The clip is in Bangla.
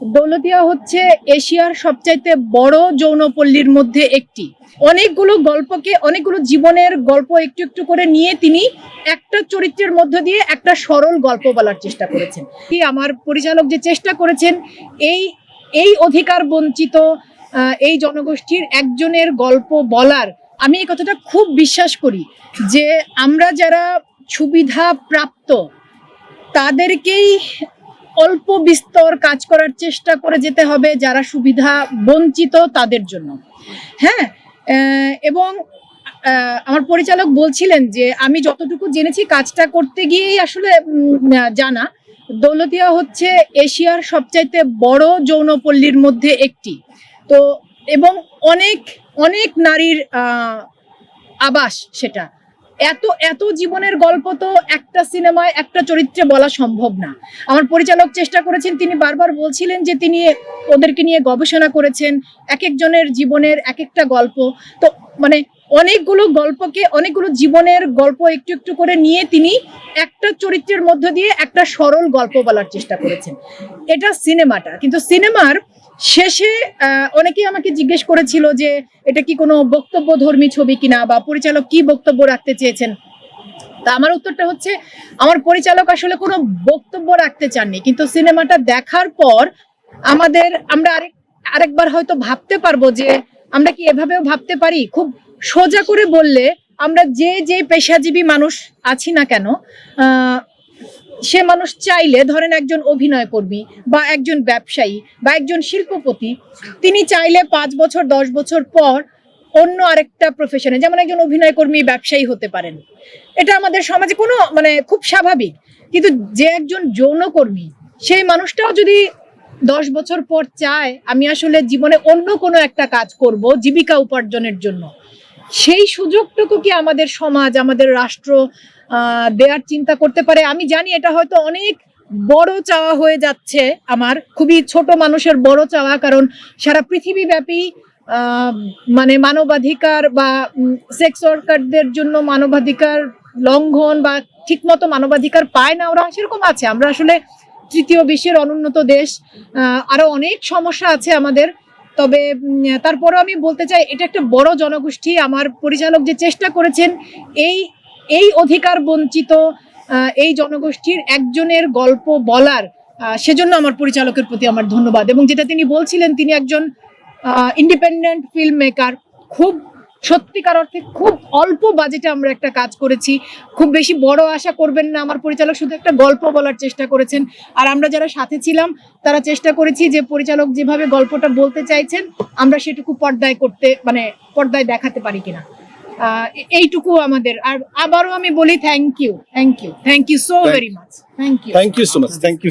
দৌলতিয়া হচ্ছে এশিয়ার সবচাইতে বড় যৌনপল্লীর মধ্যে একটি। অনেকগুলো গল্পকে, অনেকগুলো জীবনের গল্প একটু একটু করে নিয়ে তিনি একটা চরিত্রের মধ্য দিয়ে একটা সরল গল্প বলার চেষ্টা করেছেন। কি আমার পরিচালক যে চেষ্টা করেছেন, এই এই অধিকার বঞ্চিত এই জনগোষ্ঠীর একজনের গল্প বলার, আমি এই কথাটা খুব বিশ্বাস করি যে আমরা যারা সুবিধা প্রাপ্ত তাদেরকেই অল্প বিস্তর কাজ করার চেষ্টা করে যেতে হবে যারা সুবিধা বঞ্চিত তাদের জন্য। হ্যাঁ এবং আমার পরিচালক বলছিলেন যে আমি যতটুকু জেনেছি কাজটা করতে গিয়েই আসলে জানা। দৌলতিয়া হচ্ছে এশিয়ার সবচাইতে বড় যৌনপল্লীর মধ্যে একটি। তো, এবং অনেক অনেক নারীর আবাস সেটা। এত এত জীবনের গল্প তো একটা সিনেমায়, একটা চরিত্রে বলা সম্ভব না। আমার পরিচালক চেষ্টা করেছেন, তিনি বারবার বলছিলেন যে তিনি ওদেরকে নিয়ে গবেষণা করেছেন, এক একজনের জীবনের এক একটা গল্প। তো মানে অনেকগুলো গল্পকে, অনেকগুলো জীবনের গল্প একটু একটু করে নিয়ে তিনি একটা চরিত্রের মধ্য দিয়ে একটা সরল গল্প বলার চেষ্টা করেছেন। এটা সিনেমাটা। কিন্তু সিনেমার শেষে অনেকেই আমাকে জিজ্ঞেস করেছিল যে এটা কি কোনো বক্তব্য ধর্মী ছবি কিনা বা পরিচালক কি বক্তব্য রাখতে চেয়েছেন। তা আমার উত্তরটা হচ্ছে, আমার পরিচালক আসলে কোনো বক্তব্য রাখতে চাননি। কিন্তু সিনেমাটা দেখার পর আমাদের, আমরা আরেক, আরেকবার হয়তো ভাবতে পারব যে আমরা কি এভাবেও ভাবতে পারি? খুব সোজা করে বললে, আমরা যে যে পেশাজীবী মানুষ আছি না কেন সে মানুষ চাইলে ধরেন একজন অভিনয় কর্মী বা একজন ব্যবসায়ী বা একজন শিল্পপতি, তিনি চাইলে পাঁচ বছর, দশ বছর পর অন্য আরেকটা প্রফেশনে যেমন একজন অভিনয় কর্মী, ব্যবসায়ী হতে পারেন। এটা আমাদের সমাজে কোনো মানে খুব স্বাভাবিক। কিন্তু যে একজন যৌনকর্মী সেই মানুষটাও যদি দশ বছর পর চায়, আমি আসলে জীবনে অন্য কোনো একটা কাজ করব, জীবিকা উপার্জনের জন্য। সেই সুযোগটুকু কি আমাদের সমাজ, আমাদের রাষ্ট্র দেওয়ার চিন্তা করতে পারে? আমি জানি এটা হয়তো অনেক বড় চাওয়া হয়ে যাচ্ছে আমার, খুবই ছোট মানুষের বড় চাওয়া, কারণ সারা পৃথিবীব্যাপী মানে মানবাধিকার বা সেক্স ওয়ার্কারদের জন্য মানবাধিকার লঙ্ঘন বা ঠিকমতো মানবাধিকার পায় না, ওরা সেরকম আছে। আমরা আসলে তৃতীয় বিশ্বের অনুন্নত দেশ আরও অনেক সমস্যা আছে আমাদের। তবে তারপরেও আমি বলতে চাই, এটা একটা বড় জনগোষ্ঠী। আমার পরিচালক যে চেষ্টা করেছেন, এই এই অধিকার বঞ্চিত এই জনগোষ্ঠীর একজনের গল্প বলার সেজন্য আমার পরিচালকের প্রতি আমার ধন্যবাদ। এবং যেটা তিনি বলছিলেন, তিনি একজন ইন্ডিপেন্ডেন্ট ফিল্ম মেকার খুব সত্যিকার অর্থে খুব অল্প বাজেটে আমরা একটা কাজ করেছি। খুব বেশি বড় আশা করবেন না। আমার পরিচালক শুধু একটা গল্প বলার চেষ্টা করেছেন। আর আমরা যারা সাথে ছিলাম তারা চেষ্টা করেছি যে পরিচালক যেভাবে গল্পটা বলতে চাইছেন আমরা সেটুকু পর্দায় করতে মানে পর্দায় দেখাতে পারি কিনা। আহ, এইটুকু আমাদের। আর আবারও আমি বলি thank you thank you thank you so very much thank you thank you so much thank you